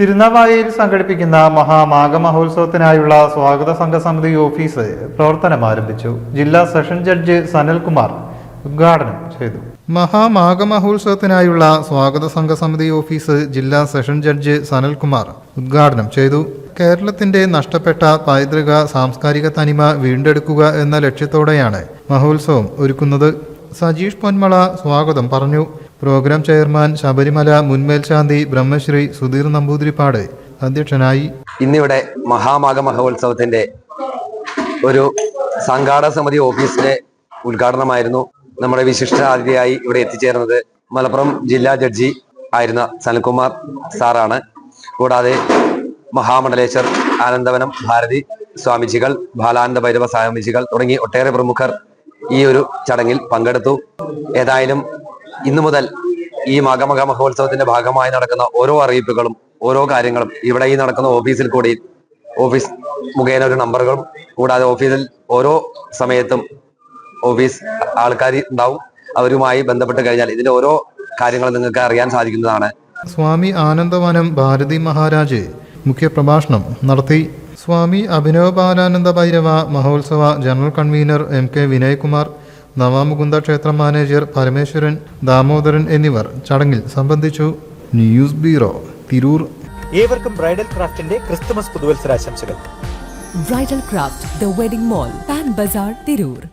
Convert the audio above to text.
തിരുനാവായയിൽ സംഘടിപ്പിക്കുന്ന മഹാമാഘ മഹോത്സവത്തിനായുള്ള സ്വാഗത സംഘ സമിതി ഓഫീസ് പ്രവർത്തനം ആരംഭിച്ചു. ജില്ലാ സെഷൻ ജഡ്ജ് സനൽകുമാർ ഉദ്ഘാടനം ചെയ്തു. മഹാമാഘ മഹോത്സവത്തിനായുള്ള സ്വാഗത സംഘ സമിതി ഓഫീസ് ജില്ലാ സെഷൻ ജഡ്ജ് സനൽകുമാർ ഉദ്ഘാടനം ചെയ്തു. കേരളത്തിന്റെ നഷ്ടപ്പെട്ട പൈതൃക സാംസ്കാരിക തനിമ വീണ്ടെടുക്കുക എന്ന ലക്ഷ്യത്തോടെയാണ് മഹോത്സവം ഒരുക്കുന്നത്. സജീഷ് പൊന്മള സ്വാഗതം പറഞ്ഞു. പ്രോഗ്രാം ചെയർമാൻ ശബരിമല മുൻമേൽശാന്തി ബ്രഹ്മശ്രീ സുധീർ നമ്പൂതിരിപ്പാട് അധ്യക്ഷനായി. ഇന്നിവിടെ മഹാമാഘ മഹോത്സവത്തിന്റെ ഒരു സംഘാടക സമിതി ഓഫീസിലെ ഉദ്ഘാടനമായിരുന്നു. നമ്മുടെ വിശിഷ്ട അതിഥിയായി ഇവിടെ എത്തിച്ചേർന്നത് മലപ്പുറം ജില്ലാ ജഡ്ജി ആയിരുന്ന സനൽകുമാർ സാറാണ്. കൂടാതെ മഹാമണ്ഡലേശ്വർ ആനന്ദവനം ഭാരതി സ്വാമിജികൾ ബാലാനന്ദ ഭൈരവ സ്വാമിജികൾ തുടങ്ങി ഒട്ടേറെ പ്രമുഖർ ഈ ഒരു ചടങ്ങിൽ പങ്കെടുത്തു. ഏതായാലും ഇന്നു മുതൽ ഈ മകമക മഹോത്സവത്തിന്റെ ഭാഗമായി നടക്കുന്ന ഓരോ അറിയിപ്പുകളും ഓരോ കാര്യങ്ങളും ഇവിടെ ഈ നടക്കുന്ന ഓഫീസിൽ കൂടി ഓഫീസ് മുഖേന ഒരു നമ്പറുകളും കൂടാതെ ഓഫീസിൽ ഓരോ സമയത്തും ഓഫീസ് ആൾക്കാർ ഉണ്ടാവും. അവരുമായി ബന്ധപ്പെട്ട് കഴിഞ്ഞാൽ ഇതിന്റെ ഓരോ കാര്യങ്ങളും നിങ്ങൾക്ക് അറിയാൻ സാധിക്കുന്നതാണ്. സ്വാമി ആനന്ദവനം ഭാരതി മഹാരാജ് മുഖ്യപ്രഭാഷണം നടത്തി. Swami Abhinava Balananda Bhairava Mahotsava general convener M K Vinayakumar Navamukunda ക്ഷേത്ര മാനേജർ പരമേശ്വരൻ ദാമോദരൻ എന്നിവർ ചടങ്ങിൽ സംബന്ധിച്ചു. News bureau Tirur. ഏവർക്കും ബ്രൈഡൽ ക്രാഫ്റ്റിന്റെ Christmas പുതുവത്സരാശംസകൾ. Bridal craft the wedding mall Pan Bazaar Tirur.